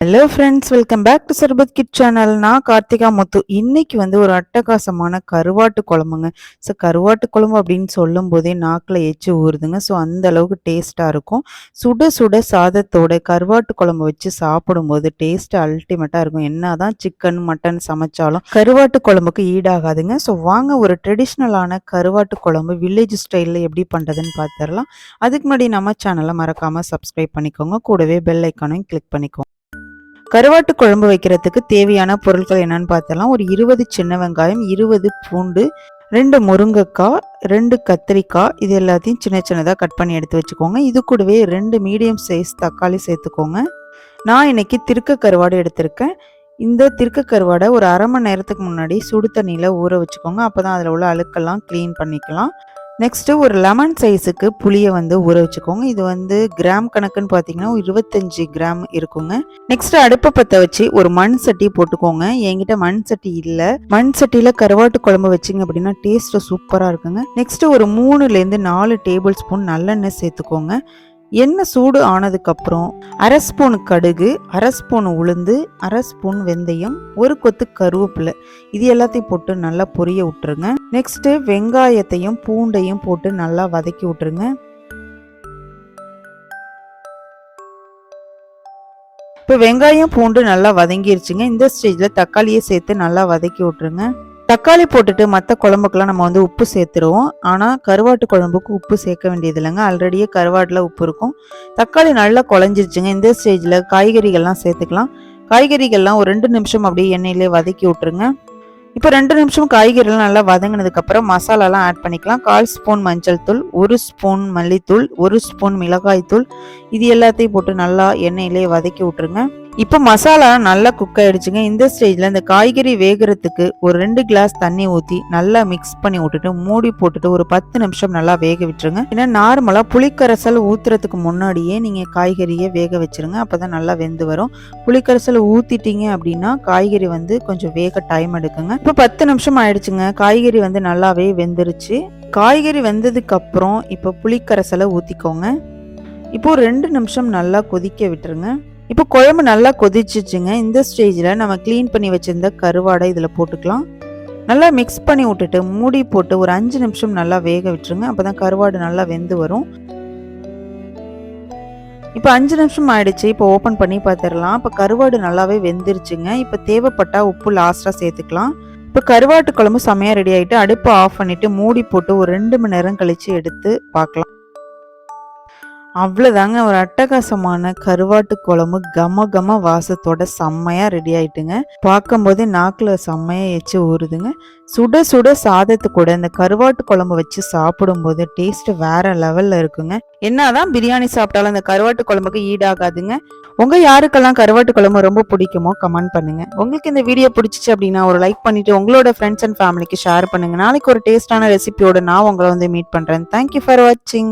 Hello friends welcome back to Sarbath kid channel நான் கார்த்திகா முத்து. இன்னைக்கு வந்து ஒரு அட்டகாசமான கருவாட்டு குழம்புங்க. ஸோ கருவாட்டு குழம்பு அப்படின்னு சொல்லும் போதே நாக்கில் எச்சு ஊறுதுங்க. ஸோ அந்த அளவுக்கு டேஸ்ட்டாக இருக்கும். சுட சுட சாதத்தோட கருவாட்டு குழம்பு வச்சு சாப்பிடும்போது டேஸ்ட் அல்டிமேட்டாக இருக்கும். என்ன தான் சிக்கன் மட்டன் சமைச்சாலும் கருவாட்டு குழம்புக்கு ஈடாகாதுங்க. ஸோ வாங்க ஒரு ட்ரெடிஷ்னலான கருவாட்டு குழம்பு வில்லேஜ் ஸ்டைலில் எப்படி பண்ணுறதுன்னு பார்த்துடலாம் அதுக்கு முன்னாடி நம்ம சேனலை மறக்காமல் சப்ஸ்கிரைப் பண்ணிக்கோங்க. கூடவே பெல் ஐக்கானையும் கிளிக் பண்ணிக்கோங்க. கருவாட்டு குழம்பு வைக்கிறதுக்கு தேவையான பொருட்கள் என்னன்னு பார்த்தலாம் ஒரு இருபது சின்ன வெங்காயம் இருபது பூண்டு ரெண்டு முருங்கைக்காய் ரெண்டு கத்திரிக்காய் இது எல்லாத்தையும் சின்ன சின்னதாக கட் பண்ணி எடுத்து வச்சுக்கோங்க. இது கூடவே ரெண்டு மீடியம் சைஸ் தக்காளி சேர்த்துக்கோங்க. நான் இன்னைக்கு திருக்க கருவாடு எடுத்திருக்கேன். இந்த திருக்க கருவாடை ஒரு அரை மணி நேரத்துக்கு முன்னாடி சுடு தண்ணியில் ஊற வச்சுக்கோங்க. அப்போ தான் அதில் உள்ள அழுக்கெல்லாம் க்ளீன் பண்ணிக்கலாம். நெக்ஸ்ட்டு ஒரு லெமன் சைஸுக்கு புளியை வந்து ஊற வச்சுக்கோங்க. இது வந்து கிராம் கணக்குன்னு பார்த்தீங்கன்னா இருபத்தஞ்சி கிராம் இருக்குங்க. நெக்ஸ்ட் அடுப்பை பற்ற வச்சு ஒரு மண் சட்டி போட்டுக்கோங்க. என்கிட்ட மண் சட்டி இல்லை. மண் சட்டியில் கருவாட்டு குழம்பு வச்சிங்க அப்படின்னா டேஸ்ட்டு சூப்பராக இருக்குங்க. நெக்ஸ்ட்டு ஒரு மூணுலேருந்து நாலு டேபிள் ஸ்பூன் நல்லெண்ணெய் சேர்த்துக்கோங்க. எண்ணெய் சூடு ஆனதுக்கப்புறம் அரை ஸ்பூன் கடுகு அரை ஸ்பூன் உளுந்து அரை ஸ்பூன் வெந்தயம் ஒரு கொத்து கருவேப்பிலை. இது எல்லாத்தையும் போட்டு நல்லா பொரிய விட்டுருங்க. நெக்ஸ்ட்டு வெங்காயத்தையும் பூண்டையும் போட்டு நல்லா வதக்கி விட்டுருங்க. இப்போ வெங்காயம் பூண்டு நல்லா வதங்கிருச்சுங்க. இந்த ஸ்டேஜில் தக்காளியை சேர்த்து நல்லா வதக்கி விட்டுருங்க. தக்காளி போட்டுட்டு மற்ற குழம்புக்கெல்லாம் நம்ம வந்து உப்பு சேர்த்துருவோம். ஆனால் கருவாட்டு குழம்புக்கு உப்பு சேர்க்க வேண்டியது இல்லைங்க ஆல்ரெடியே கருவாட்டில் உப்பு இருக்கும். தக்காளி நல்லா குழஞ்சிருச்சுங்க. இந்த ஸ்டேஜில் காய்கறிகள்லாம் சேர்த்துக்கலாம். காய்கறிகள்லாம் ஒரு ரெண்டு நிமிஷம் அப்படியே எண்ணெயிலே வதக்கி விட்ருங்க இப்போ ரெண்டு நிமிஷம் காய்கறிலாம் நல்லா வதங்கினதுக்கப்புறம் மசாலாலாம் ஆட் பண்ணிக்கலாம். கால் ஸ்பூன் மஞ்சள் தூள் ஒரு ஸ்பூன் மல்லித்தூள் ஒரு ஸ்பூன் மிளகாய் தூள் இது எல்லாத்தையும் போட்டு நல்லா எண்ணெயிலே வதக்கி விட்ருங்க இப்போ மசாலா நல்லா குக் ஆயிடுச்சுங்க. இந்த ஸ்டேஜில் இந்த காய்கறி வேகிறதுக்கு ஒரு ரெண்டு கிளாஸ் தண்ணி ஊற்றி நல்லா மிக்ஸ் பண்ணி விட்டுட்டு மூடி போட்டுட்டு ஒரு பத்து நிமிஷம் நல்லா வேக விட்டுருங்க. ஏன்னா நார்மலாக புளிக்கரைசல் ஊற்றுறதுக்கு முன்னாடியே நீங்கள் காய்கறியை வேக வச்சிருங்க. அப்போ தான் நல்லா வெந்து வரும். புளிக்கரைசல் ஊற்றிட்டீங்க அப்படின்னா காய்கறி வந்து கொஞ்சம் வேக டைம் எடுக்குங்க. இப்போ பத்து நிமிஷம் ஆயிடுச்சுங்க. காய்கறி வந்து நல்லாவே வெந்துருச்சு. காய்கறி வெந்ததுக்கு அப்புறம் இப்போ புளிக்கரைசலை ஊற்றிக்கோங்க இப்போ ரெண்டு நிமிஷம் நல்லா கொதிக்க விட்டுருங்க. இப்போ குழம்பு நல்லா கொதிச்சிச்சுங்க. இந்த ஸ்டேஜில் நம்ம க்ளீன் பண்ணி வச்சுருந்த கருவாடை இதில் போட்டுக்கலாம். நல்லா மிக்ஸ் பண்ணி விட்டுட்டு மூடி போட்டு ஒரு அஞ்சு நிமிஷம் நல்லா வேக விட்டுருங்க. அப்போ தான் கருவாடு நல்லா வெந்து வரும். இப்போ அஞ்சு நிமிஷம் ஆயிடுச்சு. இப்போ ஓப்பன் பண்ணி பார்த்துடலாம் இப்போ கருவாடு நல்லாவே வெந்துருச்சுங்க. இப்போ தேவைப்பட்டால் உப்பு லாஸ்ட்டாக சேர்த்துக்கலாம். இப்போ கருவாட்டு குழம்பு செம்மையாக ரெடி ஆகிட்டு அடுப்பை ஆஃப் பண்ணிவிட்டு மூடி போட்டு ஒரு ரெண்டு மணி நேரம் கழித்து எடுத்து பார்க்கலாம். அவ்வளோதாங்க ஒரு அட்டகாசமான கருவாட்டு குழம்பு கம கம வாசத்தோட செம்மையாக ரெடி ஆயிட்டுங்க. பார்க்கும்போதே நாக்கில் செம்மையாக எச்சு ஊறுதுங்க. சுட சுட சாதத்து கூட இந்த கருவாட்டு குழம்பு வச்சு சாப்பிடும்போது டேஸ்ட் வேற லெவலில் இருக்குங்க. என்னதான் பிரியாணி சாப்பிட்டாலும் அந்த கருவாட்டு குழம்புக்கு ஈடாகாதுங்க. உங்கள் யாருக்கெல்லாம் கருவாட்டு குழம்பு ரொம்ப பிடிக்குமோ கமெண்ட் பண்ணுங்க. உங்களுக்கு இந்த வீடியோ பிடிச்சிச்சு அப்படின்னா ஒரு லைக் பண்ணிட்டு உங்களோட ஃப்ரெண்ட்ஸ் அண்ட் ஃபேமிலிக்கு ஷேர் பண்ணுங்க. நாளைக்கு ஒரு டேஸ்டான ரெசிபியோட நான் உங்களை வந்து மீட் பண்ணுறேன் தேங்க்யூ ஃபார் வாட்சிங்